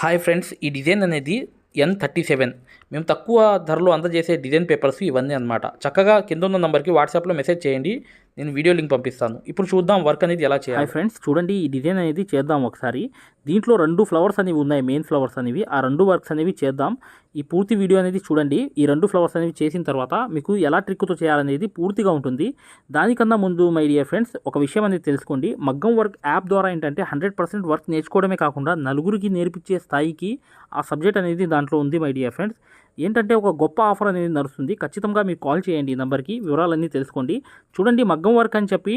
Hi friends ఈ design అనేది ఎన్ thirty seven మేము తక్కువ ధరలో అందజేసే డిజైన్ పేపర్స్ ఇవన్నీ అనమాట చక్కగా కింద ఉన్న నెంబర్కి వాట్సాప్లో మెసేజ్ చేయండి. నేను వీడియో లింక్ పంపిస్తాను. ఇప్పుడు చూద్దాం వర్క్ అనేది ఎలా చేయాలి. ఫ్రెండ్స్ చూడండి ఈ డిజైన్ అనేది చేద్దాం ఒకసారి. దీంట్లో రెండు ఫ్లవర్స్ అనేవి ఉన్నాయి మెయిన్ ఫ్లవర్స్ అనేవి. ఆ రెండు వర్క్స్ అనేవి చేద్దాం. ఈ పూర్తి వీడియో అనేది చూడండి. ఈ రెండు ఫ్లవర్స్ అనేవి చేసిన తర్వాత మీకు ఎలా ట్రిక్తో చేయాలనేది పూర్తిగా ఉంటుంది. దానికన్నా ముందు మై డియర్ ఫ్రెండ్స్ ఒక విషయం అనేది తెలుసుకోండి. మగ్గం వర్క్ యాప్ ద్వారా ఏంటంటే హండ్రెడ్ పర్సెంట్ వర్క్ నేర్చుకోవడమే కాకుండా నలుగురికి నేర్పించే స్థాయికి ఆ సబ్జెక్ట్ అనేది దాంట్లో ఉంది మై డియర్ ఫ్రెండ్స్ ఏంటంటే ఒక గొప్ప ఆఫర్ అనేది నడుస్తుంది. ఖచ్చితంగా మీరు కాల్ చేయండి ఈ నెంబర్కి. వివరాలన్నీ తెలుసుకోండి. చూడండి మగ్గం వర్క్ అని చెప్పి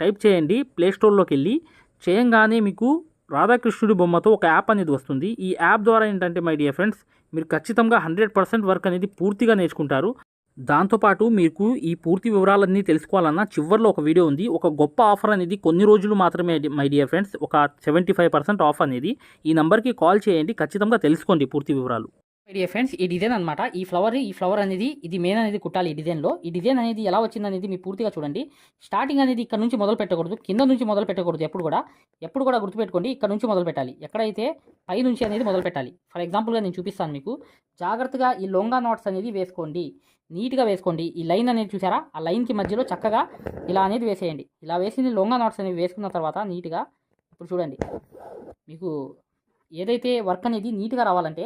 టైప్ చేయండి. ప్లే స్టోర్లోకి వెళ్ళి చేయంగానే మీకు రాధాకృష్ణుడి బొమ్మతో ఒక యాప్ అనేది వస్తుంది. ఈ యాప్ ద్వారా ఏంటంటే మై డియర్ ఫ్రెండ్స్ మీరు ఖచ్చితంగా హండ్రెడ్ పర్సెంట్ వర్క్ అనేది పూర్తిగా నేర్చుకుంటారు. దాంతోపాటు మీకు ఈ పూర్తి వివరాలన్నీ తెలుసుకోవాలన్నా చివరిలో ఒక వీడియో ఉంది. ఒక గొప్ప ఆఫర్ అనేది కొన్ని రోజులు మాత్రమే మై డియర్ ఫ్రెండ్స్ ఒక సెవెంటీ ఫైవ్ పర్సెంట్ ఆఫ్ అనేది. ఈ నెంబర్కి కాల్ చేయండి. ఖచ్చితంగా తెలుసుకోండి పూర్తి వివరాలు. ఐడియా ఫ్రెండ్స్ ఈ డిజైన్ అనమాట ఈ ఫ్లవర్ ఈ ఫ్లవర్ అనేది ఇది మెయిన్ అనేది కుట్టాలి ఈ డిజైన్లో. ఈ డిజైన్ అనేది ఎలా వచ్చింది అనేది మీరు పూర్తిగా చూడండి. స్టార్టింగ్ అనేది ఇక్కడ నుంచి మొదలు పెట్టకూడదు కింద నుంచి మొదలు పెట్టకూడదు ఎప్పుడు కూడా. ఎప్పుడు కూడా గుర్తుపెట్టుకోండి ఇక్కడ నుంచి మొదలు పెట్టాలి. ఎక్కడైతే పై నుంచి అనేది మొదలు పెట్టాలి. ఫర్ ఎగ్జాంపుల్గా నేను చూపిస్తాను మీకు. జాగ్రత్తగా ఈ లొంగా నాట్స్ అనేది వేసుకోండి. నీట్గా వేసుకోండి. ఈ లైన్ అనేది చూసారా? ఆ లైన్కి మధ్యలో చక్కగా ఇలా అనేది వేసేయండి. ఇలా వేసింది లొంగా నాట్స్ అనేవి వేసుకున్న తర్వాత నీట్గా ఇప్పుడు చూడండి. మీకు ఏదైతే వర్క్ అనేది నీట్గా రావాలంటే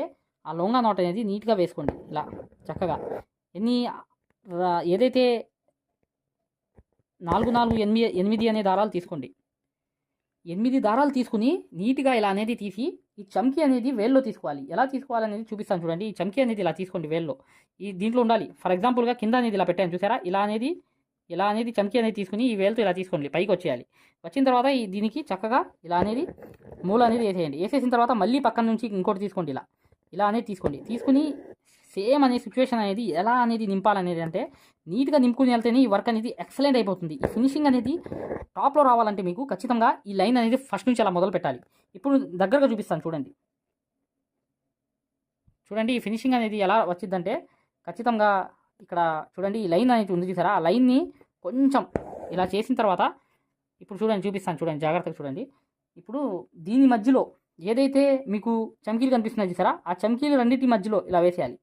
ఆ లొంగా నోట్ అనేది నీట్గా వేసుకోండి. ఇలా చక్కగా. ఎన్ని ఏదైతే నాలుగు నాలుగు ఎనిమిది ఎనిమిది అనే దారాలు తీసుకోండి. ఎనిమిది దారాలు తీసుకుని నీట్గా ఇలా అనేది తీసి ఈ చమ్కీ అనేది వేల్లో తీసుకోవాలి. ఎలా తీసుకోవాలనేది చూపిస్తాను చూడండి. ఈ చమ్కీ అనేది ఇలా తీసుకోండి వేల్లో. ఈ దీంట్లో ఉండాలి. ఫర్ ఎగ్జాంపుల్గా కింద అనేది ఇలా పెట్టాను చూసారా? ఇలా అనేది ఇలా అనేది చమ్కీ అనేది తీసుకుని ఈ వేలతో ఇలా తీసుకోండి. పైకి వచ్చేయాలి. వచ్చిన తర్వాత ఈ దీనికి చక్కగా ఇలా అనేది మూల అనేది వేసేయండి. వేసేసిన తర్వాత మళ్ళీ పక్కన నుంచి ఇంకోటి తీసుకోండి ఇలా. ఇలా అనేది తీసుకోండి. తీసుకుని సేమ్ అనే సిచ్యువేషన్ అనేది ఎలా అనేది నింపాలనేది అంటే నీట్గా నింపుకుని వెళ్తేనే ఈ వర్క్ అనేది ఎక్సలెంట్ అయిపోతుంది. ఈ ఫినిషింగ్ అనేది టాప్లో రావాలంటే మీకు ఖచ్చితంగా ఈ లైన్ అనేది ఫస్ట్ నుంచి అలా మొదలు పెట్టాలి. ఇప్పుడు దగ్గరగా చూపిస్తాను చూడండి. చూడండి ఈ ఫినిషింగ్ అనేది ఎలా వచ్చిందంటే ఖచ్చితంగా ఇక్కడ చూడండి ఈ లైన్ అనేది ఉంది చూసారా? ఆ లైన్ని కొంచెం ఇలా చేసిన తర్వాత ఇప్పుడు చూడండి చూపిస్తాను చూడండి జాగ్రత్తగా చూడండి. ఇప్పుడు దీని మధ్యలో ఏదైతే మీకు చమ్కీలు కనిపిస్తున్నాయి చూసారా? ఆ చమ్కీలు రెండింటి మధ్యలో ఇలా వేసేయాలి.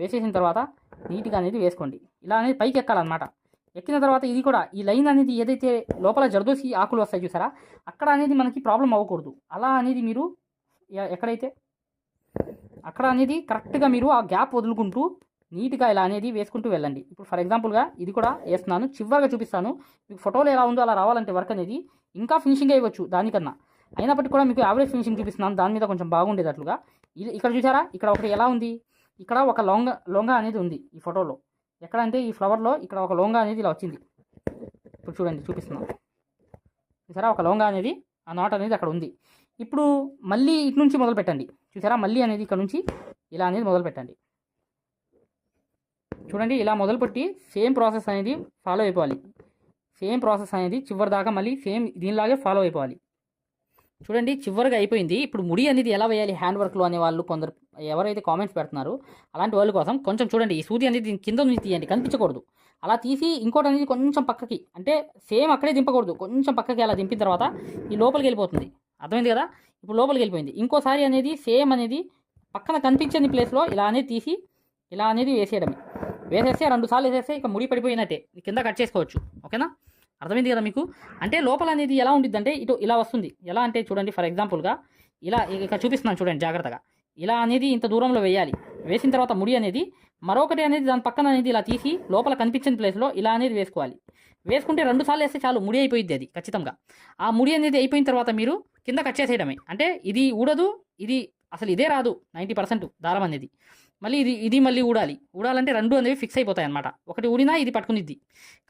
వేసేసిన తర్వాత నీట్గా అనేది వేసుకోండి. ఇలా అనేది పైకి ఎక్కాలన్నమాట. ఎక్కిన తర్వాత ఇది కూడా ఈ లైన్ అనేది ఏదైతే లోపల జర్దోసి ఆకులు వస్తాయి చూసారా? అక్కడ అనేది మనకి ప్రాబ్లం అవ్వకూడదు. అలా అనేది మీరు ఎక్కడైతే? అక్కడ అనేది కరెక్ట్గా మీరు ఆ గ్యాప్ వదులుకుంటూ నీట్గా ఇలా అనేది వేసుకుంటూ వెళ్ళండి. ఇప్పుడు ఫర్ ఎగ్జాంపుల్గా ఇది కూడా వేస్తున్నాను. చివరిగా చూపిస్తాను. మీకు ఫోటోలో ఎలా ఉందో అలా రావాలంటే వర్క్ అనేది ఇంకా ఫినిషింగ్ అయ్యవచ్చు దానికన్నా. అయినప్పటికీ కూడా మీకు యావరేజ్ ఫినిషింగ్ చూపిస్తున్నాను. దాని మీద కొంచెం బాగుండేటట్లుగా ఇది ఇక్కడ చూసారా? ఇక్కడ ఒకటి ఎలా ఉంది? ఇక్కడ ఒక లొంగ లొంగ అనేది ఉంది ఈ ఫోటోలో. ఎక్కడ అంటే ఈ ఫ్లవర్లో ఇక్కడ ఒక లొంగ అనేది ఇలా వచ్చింది. ఇప్పుడు చూడండి చూపిస్తున్నాను. చూసారా? ఒక లొంగ అనేది ఆ నాట్ అనేది అక్కడ ఉంది. ఇప్పుడు మళ్ళీ ఇటు నుంచి మొదలు పెట్టండి. చూసారా? మళ్ళీ అనేది ఇక్కడ నుంచి ఇలా అనేది మొదలు పెట్టండి. చూడండి ఇలా మొదలుపెట్టి సేమ్ ప్రాసెస్ అనేది ఫాలో అయిపోవాలి. సేమ్ ప్రాసెస్ అనేది చివరి దాకా మళ్ళీ సేమ్ దీనిలాగే ఫాలో అయిపోవాలి. చూడండి చివరిగా అయిపోయింది. ఇప్పుడు ముడి అనేది ఎలా వేయాలి? హ్యాండ్ వర్క్లో అనే వాళ్ళు కొందరు ఎవరైతే కామెంట్స్ పెడుతున్నారో అలాంటి వాళ్ళ కోసం కొంచెం చూడండి ఈ సూది అనేది కింద నుంచి తీయండి కనిపించకూడదు. అలా తీసి ఇంకోటి అనేది కొంచెం పక్కకి అంటే సేమ్ అక్కడే దింపకూడదు. కొంచెం పక్కకి అలా దింపిన తర్వాత ఈ లోపలికి వెళ్ళిపోతుంది. అర్థమైంది కదా? ఇప్పుడు లోపలికి వెళ్ళిపోయింది. ఇంకోసారి అనేది సేమ్ అనేది పక్కన కనిపించని ప్లేస్లో ఇలా అనేది తీసి ఇలా అనేది వేసేయడమే. వేసేస్తే రెండు సార్లు వేసేస్తే ఇక ముడి పడిపోయినట్టే. కింద కట్ చేసుకోవచ్చు. ఓకేనా? అర్థమైంది కదా మీకు? అంటే లోపల అనేది ఎలా ఉండిద్ది అంటే ఇటు ఇలా వస్తుంది. ఎలా అంటే చూడండి ఫర్ ఎగ్జాంపుల్గా ఇలా ఇక చూపిస్తున్నాను చూడండి జాగ్రత్తగా. ఇలా అనేది ఇంత దూరంలో వేయాలి. వేసిన తర్వాత ముడి అనేది మరొకటి అనేది దాని పక్కన అనేది ఇలా తీసి లోపల కనిపించిన ప్లేస్లో ఇలా అనేది వేసుకోవాలి. వేసుకుంటే రెండు సార్లు వేస్తే చాలు ముడి అయిపోయింది అది ఖచ్చితంగా. ఆ ముడి అనేది అయిపోయిన తర్వాత మీరు కింద కట్ చేసేయడమే. అంటే ఇది ఊడదు ఇది అసలు ఇదే రాదు నైంటీ పర్సెంట్ దారం అనేది. మళ్ళీ ఇది ఇది మళ్ళీ ఊడాలి. ఊడాలంటే రెండు అనేవి ఫిక్స్ అయిపోతాయి అనమాట ఒకటి ఊడినా ఇది పట్టుకునిద్ది.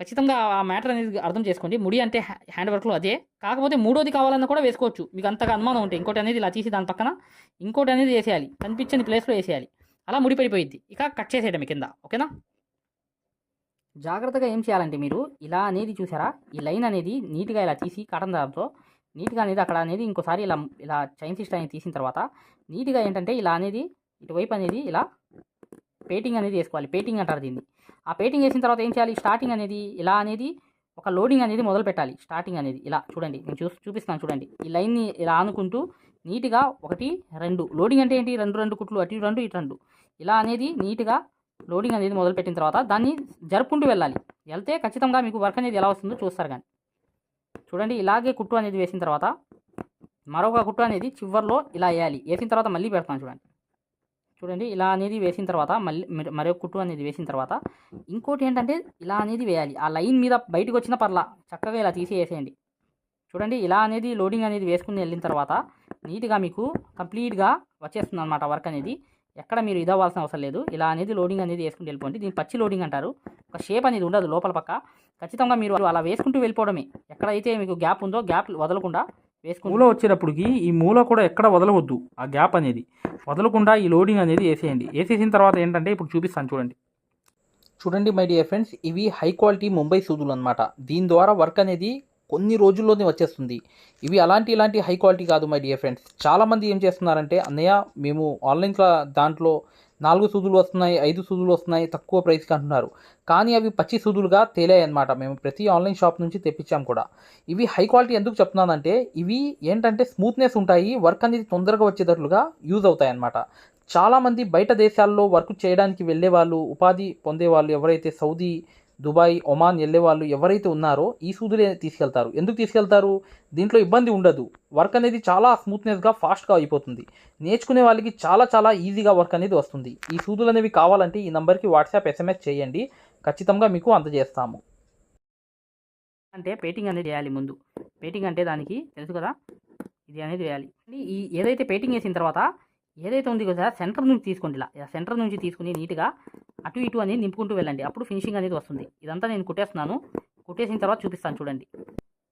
ఖచ్చితంగా ఆ మ్యాటర్ అనేది అర్థం చేసుకోండి. ముడి అంటే హ్యాండ్ వర్క్లో అదే. కాకపోతే మూడోది కావాలన్నా కూడా వేసుకోవచ్చు. మీకు అంతగా అనుమానం ఉంటే ఇంకోటి అనేది ఇలా తీసి దాని పక్కన ఇంకోటి అనేది వేసేయాలి. కనిపించని ప్లేస్లో వేసేయాలి. అలా ముడి పడిపోయింది ఇక కట్ చేసేయడమే కింద. ఓకేనా? జాగ్రత్తగా ఏం చేయాలంటే మీరు ఇలా అనేది చూసారా? ఈ లైన్ అనేది నీట్గా ఇలా తీసి కాటన్ దాంతో నీట్గా అనేది అక్కడ అనేది ఇంకోసారి ఇలా ఇలా చైన్ సిస్టమ్ అనేది తీసిన తర్వాత నీట్గా ఏంటంటే ఇలా అనేది ఇటువైపు అనేది ఇలా పేటింగ్ అనేది వేసుకోవాలి. పేటింగ్ అంటారు దీన్ని. ఆ పేటింగ్ వేసిన తర్వాత ఏం చేయాలి? స్టార్టింగ్ అనేది ఇలా అనేది ఒక లోడింగ్ అనేది మొదలు పెట్టాలి. స్టార్టింగ్ అనేది ఇలా చూడండి. నేను చూ చూపిస్తాను చూడండి. ఈ లైన్ని ఇలా ఆనుకుంటూ నీట్గా ఒకటి రెండు. లోడింగ్ అంటే ఏంటి? రెండు రెండు కుట్లు. అటు ఇటు రెండు ఇటు రెండు. ఇలా అనేది నీట్గా లోడింగ్ అనేది మొదలుపెట్టిన తర్వాత దాన్ని జరుపుకుంటూ వెళ్ళాలి. వెళ్తే ఖచ్చితంగా మీకు వర్క్ అనేది ఎలా వస్తుందో చూస్తారు కానీ. చూడండి. ఇలాగే కుట్టు అనేది వేసిన తర్వాత మరొక కుట్టు అనేది చివర్లో ఇలా వేయాలి. వేసిన తర్వాత మళ్ళీ పెడతాను చూడండి. చూడండి ఇలా అనేది వేసిన తర్వాత మళ్ళీ మరొక కుట్టు అనేది వేసిన తర్వాత ఇంకోటి ఏంటంటే ఇలా అనేది వేయాలి. ఆ లైన్ మీద బయటకు వచ్చిన పర్లా చక్కగా ఇలా తీసి వేసేయండి చూడండి ఇలా అనేది లోడింగ్ అనేది వేసుకుని వెళ్ళిన తర్వాత నీట్గా మీకు కంప్లీట్గా వచ్చేస్తుంది అనమాట వర్క్ అనేది. ఎక్కడ మీరు ఇదవ్వాల్సిన అవసరం లేదు. ఇలా అనేది లోడింగ్ అనేది వేసుకుని వెళ్ళిపోండి. దీన్ని పచ్చి లోడింగ్ అంటారు. ఒక షేప్ అనేది ఉండదు లోపల పక్క. ఖచ్చితంగా మీరు అలా వేసుకుంటూ వెళ్ళిపోవడమే. ఎక్కడైతే మీకు గ్యాప్ ఉందో గ్యాప్ వదలకుండా వేసుకుని మూల వచ్చేటప్పటికి ఈ మూల కూడా ఎక్కడ వదలవద్దు ఆ గ్యాప్ అనేది. వదలకుండా ఈ లోడింగ్ అనేది వేసేయండి. వేసేసిన తర్వాత ఏంటంటే ఇప్పుడు చూపిస్తాను చూడండి. చూడండి మై డియర్ ఫ్రెండ్స్ ఇవి హై క్వాలిటీ ముంబై సూదులు అనమాట దీని ద్వారా వర్క్ అనేది కొన్ని రోజుల్లోనే వచ్చేస్తుంది. ఇవి అలాంటి ఇలాంటి హై క్వాలిటీ కాదు మై డియర్ ఫ్రెండ్స్ చాలామంది ఏం చేస్తున్నారంటే అన్నయ్య మేము ఆన్లైన్ క్లా దాంట్లో నాలుగు సూదులు వస్తున్నాయి ఐదు సూదులు వస్తున్నాయి తక్కువ ప్రైస్కి అంటున్నారు. కానీ అవి పచ్చి సూదులుగా తేలాయి అనమాట మేము ప్రతి ఆన్లైన్ షాప్ నుంచి తెప్పించాం కూడా. ఇవి హై క్వాలిటీ ఎందుకు చెప్తున్నానంటే ఇవి ఏంటంటే స్మూత్నెస్ ఉంటాయి వర్క్ అనేది తొందరగా వచ్చేటట్లుగా యూజ్ అవుతాయి అన్నమాట. చాలామంది బయట దేశాల్లో వర్క్ చేయడానికి వెళ్ళే వాళ్ళు ఉపాధి పొందే వాళ్ళు ఎవరైతే సౌదీ దుబాయ్ ఒమాన్ వెళ్ళే వాళ్ళు ఎవరైతే ఉన్నారో ఈ సూదులే తీసుకెళ్తారు. ఎందుకు తీసుకెళ్తారు? దీంట్లో ఇబ్బంది ఉండదు. వర్క్ అనేది చాలా స్మూత్నెస్గా ఫాస్ట్గా అయిపోతుంది. నేర్చుకునే వాళ్ళకి చాలా చాలా ఈజీగా వర్క్ అనేది వస్తుంది. ఈ సూదులు అనేవి కావాలంటే ఈ నెంబర్కి వాట్సాప్ ఎస్ఎంఎస్ చేయండి. ఖచ్చితంగా మీకు అందజేస్తాము. అంటే పెయింటింగ్ అనేది చేయాలి ముందు. పెయింటింగ్ అంటే దానికి తెలుసు కదా? ఇది అనేది వేయాలి ఈ ఏదైతే పెయింటింగ్ వేసిన తర్వాత ఏదైతే ఉంది కదా సెంటర్ నుంచి తీసుకోండి ఇలా. సెంటర్ నుంచి తీసుకుని నీట్గా అటు ఇటు అనేది నింపుకుంటూ వెళ్ళండి. అప్పుడు ఫినిషింగ్ అనేది వస్తుంది. ఇదంతా నేను కుట్టేస్తున్నాను. కుట్టేసిన తర్వాత చూపిస్తాను చూడండి.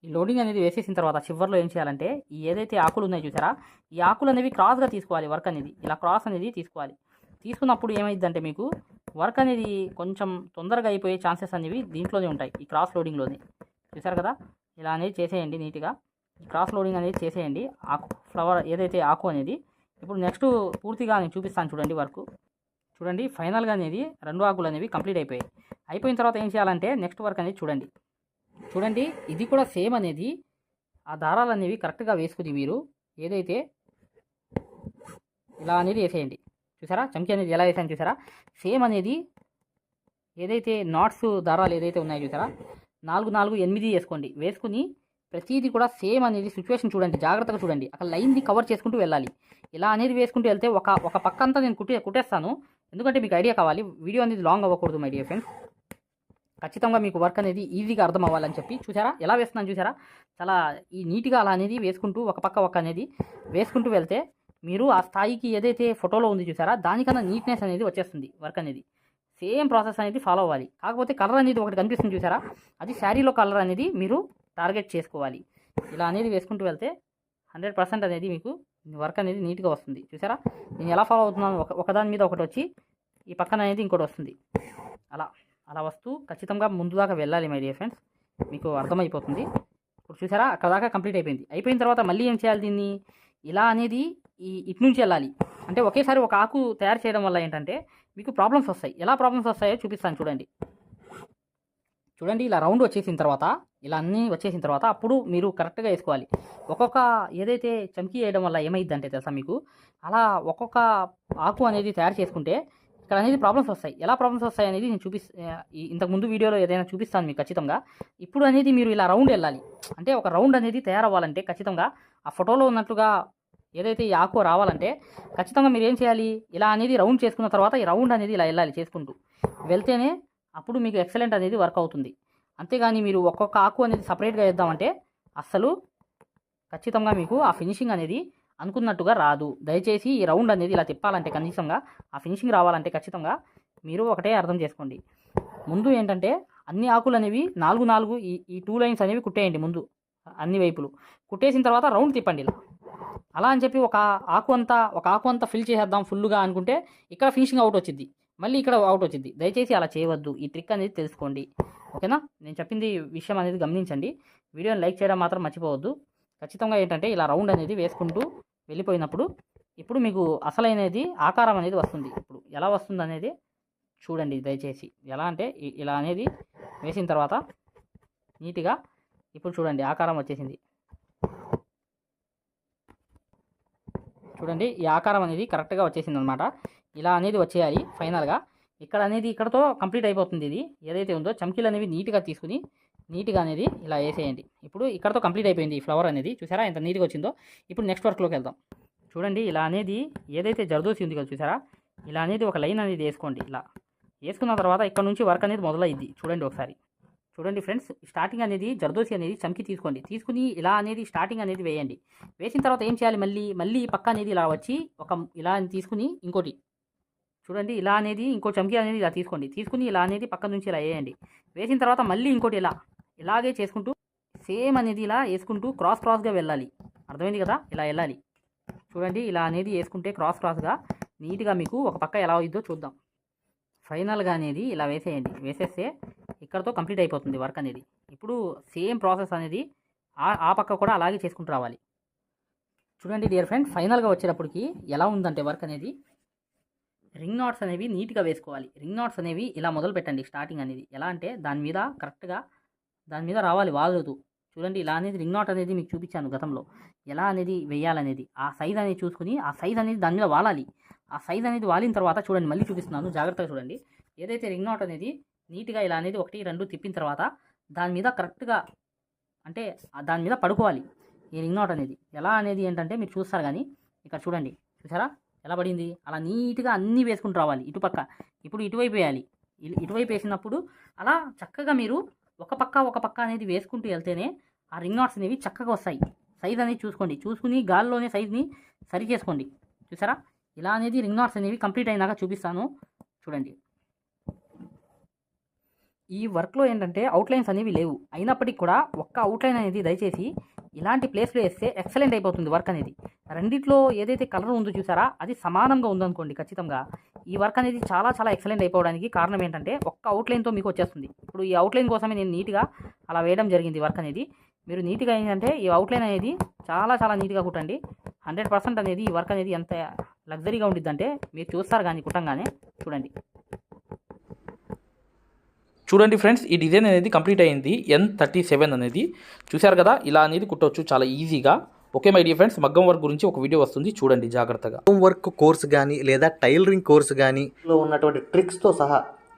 ఈ లోడింగ్ అనేది వేసేసిన తర్వాత చివరిలో ఏం చేయాలంటే ఈ ఏదైతే ఆకులు ఉన్నాయో చూసారా ఈ ఆకులు అనేవి క్రాస్గా తీసుకోవాలి వర్క్ అనేది. ఇలా క్రాస్ అనేది తీసుకోవాలి. తీసుకున్నప్పుడు ఏమైందంటే మీకు వర్క్ అనేది కొంచెం తొందరగా అయిపోయే ఛాన్సెస్ అనేవి దీంట్లోనే ఉంటాయి ఈ క్రాస్ లోడింగ్లోనే చూసారు కదా? ఇలా అనేది చేసేయండి నీట్గా. క్రాస్ లోడింగ్ అనేది చేసేయండి. ఆకు ఫ్లవర్ ఏదైతే ఆకు అనేది ఇప్పుడు నెక్స్ట్ పూర్తిగా నేను చూపిస్తాను చూడండి వర్క్. చూడండి ఫైనల్గా అనేది రెండు ఆకులు అనేవి కంప్లీట్ అయిపోయాయి. అయిపోయిన తర్వాత ఏం చేయాలంటే నెక్స్ట్ వర్క్ అనేది చూడండి. చూడండి ఇది కూడా సేమ్ అనేది ఆ దారాలు అనేవి కరెక్ట్గా వేసుకుని మీరు ఏదైతే ఇలా అనేది వేసేయండి. చూసారా? చంకీ అనేది ఎలా వేసాను చూసారా? సేమ్ అనేది ఏదైతే నాట్స్ దారాలు ఏదైతే ఉన్నాయో చూసారా? నాలుగు నాలుగు ఎనిమిది వేసుకోండి. వేసుకుని ప్రతిదీ కూడా సేమ్ అనేది సిచ్యువేషన్ చూడండి జాగ్రత్తగా చూడండి. అక్కడ లైన్ది కవర్ చేసుకుంటూ వెళ్ళాలి. ఇలా అనేది వేసుకుంటూ వెళ్తే ఒక ఒక పక్క అంతా నేను కుట్టే కుట్టేస్తాను. ఎందుకంటే మీకు ఐడియా కావాలి. వీడియో అనేది లాంగ్ అవ్వకూడదు మై డియర్ ఫ్రెండ్స్. ఖచ్చితంగా మీకు వర్క్ అనేది ఈజీగా అర్థం అవ్వాలని చెప్పి చూసారా? ఎలా వేస్తున్నాను చూసారా? చాలా ఈ నీట్గా అలా అనేది వేసుకుంటూ ఒక పక్క ఒక అనేది వేసుకుంటూ వెళ్తే మీరు ఆ స్థాయికి ఏదైతే ఫోటోలో ఉంది చూసారా దానికన్నా నీట్నెస్ అనేది వచ్చేస్తుంది వర్క్ అనేది. సేమ్ ప్రాసెస్ అనేది ఫాలో అవ్వాలి. కాకపోతే కలర్ అనేది ఒకటి కనిపిస్తుంది చూసారా? అది శారీలో కలర్ అనేది మీరు టార్గెట్ చేసుకోవాలి. ఇలా అనేది వేసుకుంటూ వెళ్తే హండ్రెడ్ పర్సెంట్ అనేది మీకు వర్క్ అనేది నీట్గా వస్తుంది. చూసారా? నేను ఎలా ఫాలో అవుతున్నాను? ఒక ఒకదాని మీద ఒకటి వచ్చి ఈ పక్కన అనేది ఇంకోటి వస్తుంది. అలా అలా వస్తూ ఖచ్చితంగా ముందు దాకా వెళ్ళాలి మై డియర్ ఫ్రెండ్స్. మీకు అర్థమైపోతుంది. ఇప్పుడు చూసారా? అక్కడ దాకా కంప్లీట్ అయిపోయింది. అయిపోయిన తర్వాత మళ్ళీ ఏం చేయాలి దీన్ని? ఇలా అనేది ఈ ఇటు నుంచి వెళ్ళాలి. అంటే ఒకేసారి ఒక ఆకు తయారు చేయడం వల్ల ఏంటంటే మీకు ప్రాబ్లమ్స్ వస్తాయి. ఎలా ప్రాబ్లమ్స్ వస్తాయో చూపిస్తాను చూడండి. చూడండి ఇలా రౌండ్ వచ్చేసిన తర్వాత ఇలా అన్నీ వచ్చేసిన తర్వాత అప్పుడు మీరు కరెక్ట్గా వేసుకోవాలి. ఒక్కొక్క ఏదైతే చమ్కి వేయడం వల్ల ఏమైందంటే తెలుసా మీకు? అలా ఒక్కొక్క ఆకు అనేది తయారు చేసుకుంటే ఇక్కడ అనేది ప్రాబ్లమ్స్ వస్తాయి. ఎలా ప్రాబ్లమ్స్ వస్తాయి అనేది నేను చూపి ఇంతకుముందు ఇంతకు ముందు వీడియోలో ఏదైనా చూపిస్తాను మీకు ఖచ్చితంగా. ఇప్పుడు అనేది మీరు ఇలా రౌండ్ వెళ్ళాలి. అంటే ఒక రౌండ్ అనేది తయారవ్వాలంటే ఖచ్చితంగా ఆ ఫోటోలో ఉన్నట్లుగా ఏదైతే ఈ ఆకు రావాలంటే ఖచ్చితంగా మీరు ఏం చేయాలి? ఇలా అనేది రౌండ్ చేసుకున్న తర్వాత ఈ రౌండ్ అనేది ఇలా వెళ్ళాలి చేసుకుంటూ. వెళ్తేనే అప్పుడు మీకు ఎక్సలెంట్ అనేది వర్క్ అవుతుంది. అంతేగాని మీరు ఒక్కొక్క ఆకు అనేది సపరేట్గా వేద్దామంటే అస్సలు ఖచ్చితంగా మీకు ఆ ఫినిషింగ్ అనేది అనుకున్నట్టుగా రాదు. దయచేసి ఈ రౌండ్ అనేది ఇలా తిప్పాలంటే కనీసంగా ఆ ఫినిషింగ్ రావాలంటే ఖచ్చితంగా మీరు ఒకటే అర్థం చేసుకోండి. ముందు ఏంటంటే అన్ని ఆకులు అనేవి నాలుగు నాలుగు ఈ ఈ టూ లైన్స్ అనేవి కుట్టేయండి ముందు అన్ని వైపులు. కుట్టేసిన తర్వాత రౌండ్ తిప్పండి ఇలా. అలా అని చెప్పి ఒక ఆకు అంతా ఒక ఆకు అంతా ఫిల్ చేసేద్దాం ఫుల్గా అనుకుంటే ఇక్కడ ఫినిషింగ్ అవుట్ వచ్చింది మళ్ళీ ఇక్కడ అవుట్ వచ్చింది. దయచేసి అలా చేయవద్దు. ఈ ట్రిక్ అనేది తెలుసుకోండి. ఓకేనా? నేను చెప్పింది విషయం అనేది గమనించండి. వీడియోని లైక్ చేయడం మాత్రం మర్చిపోవద్దు. ఖచ్చితంగా ఏంటంటే ఇలా రౌండ్ అనేది వేసుకుంటూ వెళ్ళిపోయినప్పుడు ఇప్పుడు మీకు అసలైనది ఆకారం అనేది వస్తుంది. ఇప్పుడు ఎలా వస్తుంది అనేది చూడండి దయచేసి. ఎలా అంటే ఇలా అనేది వేసిన తర్వాత నీట్గా ఇప్పుడు చూడండి ఆకారం వచ్చేసింది. చూడండి ఈ ఆకారం అనేది కరెక్ట్గా వచ్చేసింది అనమాట ఇలా అనేది వచ్చేయాలి ఫైనల్గా. ఇక్కడ అనేది ఇక్కడతో కంప్లీట్ అయిపోతుంది ఇది. ఏదైతే ఉందో చమ్కీలు అనేవి నీట్గా తీసుకుని నీట్గా అనేది ఇలా వేసేయండి. ఇప్పుడు ఇక్కడతో కంప్లీట్ అయిపోయింది ఈ ఫ్లవర్ అనేది. చూసారా ఎంత నీట్గా వచ్చిందో? ఇప్పుడు నెక్స్ట్ వర్క్లోకి వెళ్దాం. చూడండి ఇలా అనేది ఏదైతే జరదోసి ఉంది కదా చూసారా? ఇలా అనేది ఒక లైన్ అనేది వేసుకోండి ఇలా. వేసుకున్న తర్వాత ఇక్కడ నుంచి వర్క్ అనేది మొదలైద్ది. చూడండి ఒకసారి. చూడండి ఫ్రెండ్స్ స్టార్టింగ్ అనేది జర్దోసి అనేది చమ్కి తీసుకోండి. తీసుకుని ఇలా అనేది స్టార్టింగ్ అనేది వేయండి. వేసిన తర్వాత ఏం చేయాలి మళ్ళీ? మళ్ళీ పక్క అనేది ఇలా వచ్చి ఒక ఇలా తీసుకుని ఇంకోటి. చూడండి ఇలా అనేది ఇంకో చమ్కి అనేది ఇలా తీసుకోండి. తీసుకుని ఇలా అనేది పక్క నుంచి ఇలా వేయండి. వేసిన తర్వాత మళ్ళీ ఇంకోటి ఇలా. ఇలాగే చేసుకుంటూ సేమ్ అనేది ఇలా వేసుకుంటూ క్రాస్ క్రాస్గా వెళ్ళాలి. అర్థమైంది కదా? ఇలా వెళ్ళాలి. చూడండి ఇలా అనేది వేసుకుంటే క్రాస్ క్రాస్గా నీట్గా మీకు ఒక పక్క ఎలా అవుద్దో చూద్దాం. ఫైనల్గా అనేది ఇలా వేసేయండి. వేసేస్తే ఇక్కడతో కంప్లీట్ అయిపోతుంది వర్క్ అనేది. ఇప్పుడు సేమ్ ప్రాసెస్ అనేది ఆ ఆ పక్క కూడా అలాగే చేసుకుంటూ రావాలి. చూడండి డియర్ ఫ్రెండ్ ఫైనల్గా వచ్చేటప్పటికి ఎలా ఉందంటే వర్క్ అనేది. రింగ్ నాట్స్ అనేవి నీట్గా వేసుకోవాలి. రింగ్ నాట్స్ అనేవి ఇలా మొదలు పెట్టండి స్టార్టింగ్ అనేది. ఎలా అంటే దాని మీద కరెక్ట్గా దాని మీద రావాలి వాగదు చూడండి ఇలా అనేది రింగ్ నాట్ అనేది మీకు చూపించాను గతంలో. ఎలా అనేది వేయాలనేది. ఆ సైజ్ అనేది చూసుకుని ఆ సైజ్ అనేది దాని మీద వాలాలి. ఆ సైజ్ అనేది వాలిన తర్వాత చూడండి మళ్ళీ చూపిస్తున్నాను. జాగ్రత్తగా చూడండి. ఏదైతే రింగ్ నాట్ అనేది నీట్గా ఇలా అనేది ఒకటి రెండు తిప్పిన తర్వాత దాని మీద కరెక్ట్గా అంటే ఆ దాని మీద పడుకోవాలి ఈ రింగ్ నాట్ అనేది. ఎలా అనేది ఏంటంటే మీరు చూస్తారు కానీ ఇక్కడ చూడండి. చూసారా? ఎలా పడింది? అలా నీట్గా అన్నీ వేసుకుని రావాలి. ఇటుపక్క. ఇప్పుడు ఇటువైపు వేయాలి. ఇ- ఇటువైపు వేసినప్పుడు అలా చక్కగా మీరు ఒక పక్క ఒక పక్క అనేది వేసుకుంటూ వెళ్తేనే ఆ రింగ్ నాట్స్ అనేవి చక్కగా వస్తాయి. సైజ్ అనేది చూసుకోండి. చూసుకుని గాల్లోనే సైజ్ని సరి చేసుకోండి. చూసారా? ఇలా అనేది రింగ్ నాట్స్ అనేవి కంప్లీట్ అయినాక చూపిస్తాను. చూడండి. ఈ వర్క్లో ఏంటంటే అవుట్లైన్స్ అనేవి లేవు. అయినప్పటికీ కూడా ఒక్క అవుట్లైన్ అనేది దయచేసి ఇలాంటి ప్లేస్లో వేస్తే ఎక్సలెంట్ అయిపోతుంది వర్క్ అనేది. రెండిట్లో ఏదైతే కలర్ ఉందో చూసారా అది సమానంగా ఉందనుకోండి ఖచ్చితంగా. ఈ వర్క్ అనేది చాలా చాలా ఎక్సలెంట్ అయిపోవడానికి కారణం ఏంటంటే ఒక్క అవుట్లైన్తో మీకు వచ్చేస్తుంది. ఇప్పుడు ఈ అవుట్లైన్ కోసమే నేను నీట్గా అలా వేయడం జరిగింది వర్క్ అనేది. మీరు నీట్గా ఏంటంటే ఈ అవుట్లైన్ అనేది చాలా చాలా నీట్గా కుట్టండి. హండ్రెడ్ పర్సెంట్ అనేది ఈ వర్క్ అనేది ఎంత లగ్జరీగా ఉండిద్దంటే మీరు చూస్తారు కానీ కుట్టంగానే చూడండి. చూడండి ఫ్రెండ్స్ ఈ డిజైన్ అనేది కంప్లీట్ అయింది. ఎన్ థర్టీ సెవెన్ అనేది. చూశారు కదా ఇలా అనేది కుట్టవచ్చు చాలా ఈజీగా. ఓకే మై డియర్ ఫ్రెండ్స్ మగ్గం వర్క్ గురించి ఒక వీడియో వస్తుంది. చూడండి జాగ్రత్తగా. హోమ్ వర్క్ కోర్స్ కానీ లేదా టైలరింగ్ కోర్స్ కానీ లో ఉన్నటువంటి ట్రిక్స్తో సహా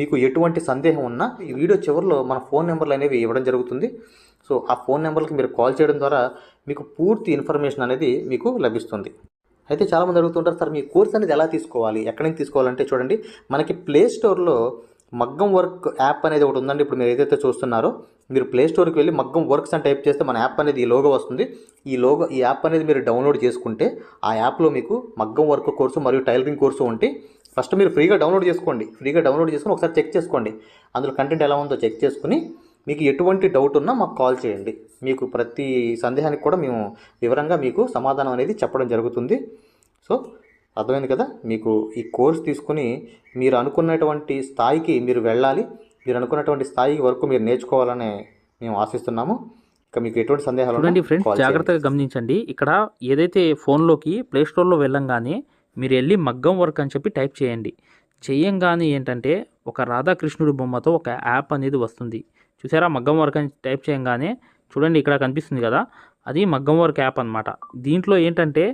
మీకు ఎటువంటి సందేహం ఉన్నా ఈ వీడియో చివరిలో మన ఫోన్ నెంబర్లు అనేవి ఇవ్వడం జరుగుతుంది. సో ఆ ఫోన్ నెంబర్కి మీరు కాల్ చేయడం ద్వారా మీకు పూర్తి ఇన్ఫర్మేషన్ అనేది మీకు లభిస్తుంది. అయితే చాలామంది అడుగుతుంటారు సార్ మీ కోర్స్ అనేది ఎలా తీసుకోవాలి? ఎక్కడి నుంచి తీసుకోవాలంటే చూడండి మనకి ప్లే స్టోర్లో మగ్గం వర్క్ యాప్ అనేది ఒకటి ఉందండి. ఇప్పుడు మీరు ఏదైతే చూస్తున్నారో మీరు ప్లే స్టోర్కి వెళ్ళి మగ్గం వర్క్స్ అని టైప్ చేస్తే మన యాప్ అనేది ఈ లోగో వస్తుంది. ఈ లోగో ఈ యాప్ అనేది మీరు డౌన్లోడ్ చేసుకుంటే ఆ యాప్లో మీకు మగ్గం వర్క్ కోర్సు మరియు టైలరింగ్ కోర్సు ఉంటే ఫస్ట్ మీరు ఫ్రీగా డౌన్లోడ్ చేసుకోండి. ఫ్రీగా డౌన్లోడ్ చేసుకుని ఒకసారి చెక్ చేసుకోండి. అందులో కంటెంట్ ఎలా ఉందో చెక్ చేసుకుని మీకు ఎటువంటి డౌట్ ఉన్నా మాకు కాల్ చేయండి. మీకు ప్రతి సందేహానికి కూడా మేము వివరంగా మీకు సమాధానం అనేది చెప్పడం జరుగుతుంది. సో అర్థమైంది కదా? మీకు ఈ కోర్స్ తీసుకుని మీరు అనుకున్నటువంటి స్థాయికి మీరు వెళ్ళాలి. మీరు అనుకున్నటువంటి స్థాయి వరకు మీరు నేర్చుకోవాలని మేము ఆశిస్తున్నాము. ఇక మీకు ఎటువంటి సందేహాలు చూడండి ఫ్రెండ్స్. జాగ్రత్తగా గమనించండి. ఇక్కడ ఏదైతే ఫోన్లోకి ప్లే స్టోర్లో వెళ్ళంగానే మీరు వెళ్ళి మగ్గం వర్క్ అని చెప్పి టైప్ చేయండి. చేయంగానే ఏంటంటే ఒక రాధాకృష్ణుడి బొమ్మతో ఒక యాప్ అనేది వస్తుంది. చూసారా? మగ్గం వర్క్ అని టైప్ చేయంగానే చూడండి ఇక్కడ కనిపిస్తుంది కదా? అది మగ్గం వర్క్ యాప్ అన్నమాట. దీంట్లో ఏంటంటే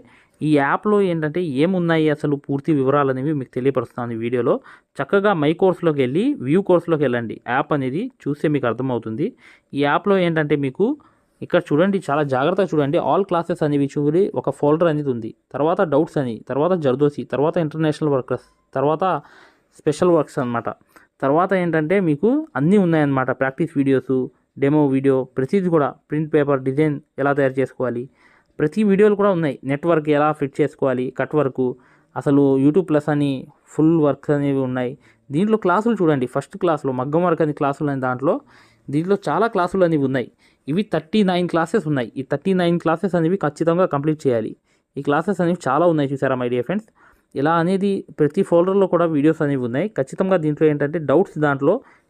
ఈ యాప్లో ఏంటంటే ఏమున్నాయి అసలు పూర్తి వివరాలు అనేవి మీకు తెలియపరుస్తాను ఈ వీడియోలో. చక్కగా మై కోర్సులోకి వెళ్ళి వ్యూ కోర్స్లోకి వెళ్ళండి. యాప్ అనేది చూస్తే మీకు అర్థమవుతుంది. ఈ యాప్లో ఏంటంటే మీకు ఇక్కడ చూడండి చాలా జాగ్రత్తగా చూడండి. ఆల్ క్లాసెస్ అనేవి చూడి ఒక ఫోల్డర్ అనేది ఉంది. తర్వాత డౌట్స్ అని తర్వాత జర్దోసి తర్వాత ఇంటర్నేషనల్ వర్కర్స్ తర్వాత స్పెషల్ వర్క్స్ అన్నమాట. తర్వాత ఏంటంటే మీకు అన్నీ ఉన్నాయన్నమాట. ప్రాక్టీస్ వీడియోస్ డెమో వీడియో ప్రతిది కూడా ప్రింట్ పేపర్ డిజైన్ ఎలా తయారు చేసుకోవాలి. ప్రతి వీడియోలు కూడా ఉన్నాయి. నెట్వర్క్ ఎలా ఫిట్ చేసుకోవాలి కట్ వర్క్ అసలు యూట్యూబ్ ప్లస్ అని ఫుల్ వర్క్స్ అనేవి ఉన్నాయి. దీంట్లో క్లాసులు చూడండి. ఫస్ట్ క్లాస్లో మగ్గం వర్క్ అని క్లాసులు అనే దాంట్లో. దీంట్లో చాలా క్లాసులు అనేవి ఉన్నాయి. ఇవి థర్టీ నైన్ క్లాసెస్ ఉన్నాయి. ఈ థర్టీ నైన్ క్లాసెస్ అనేవి ఖచ్చితంగా కంప్లీట్ చేయాలి. ఈ క్లాసెస్ అనేవి చాలా ఉన్నాయి చూసారా మై డియర్ ఫ్రెండ్స్? ఇలా అనేది ప్రతి ఫోల్డర్లో కూడా వీడియోస్ అనేవి ఉన్నాయి. ఖచ్చితంగా దీంట్లో ఏంటంటే డౌట్స్ దాంట్లో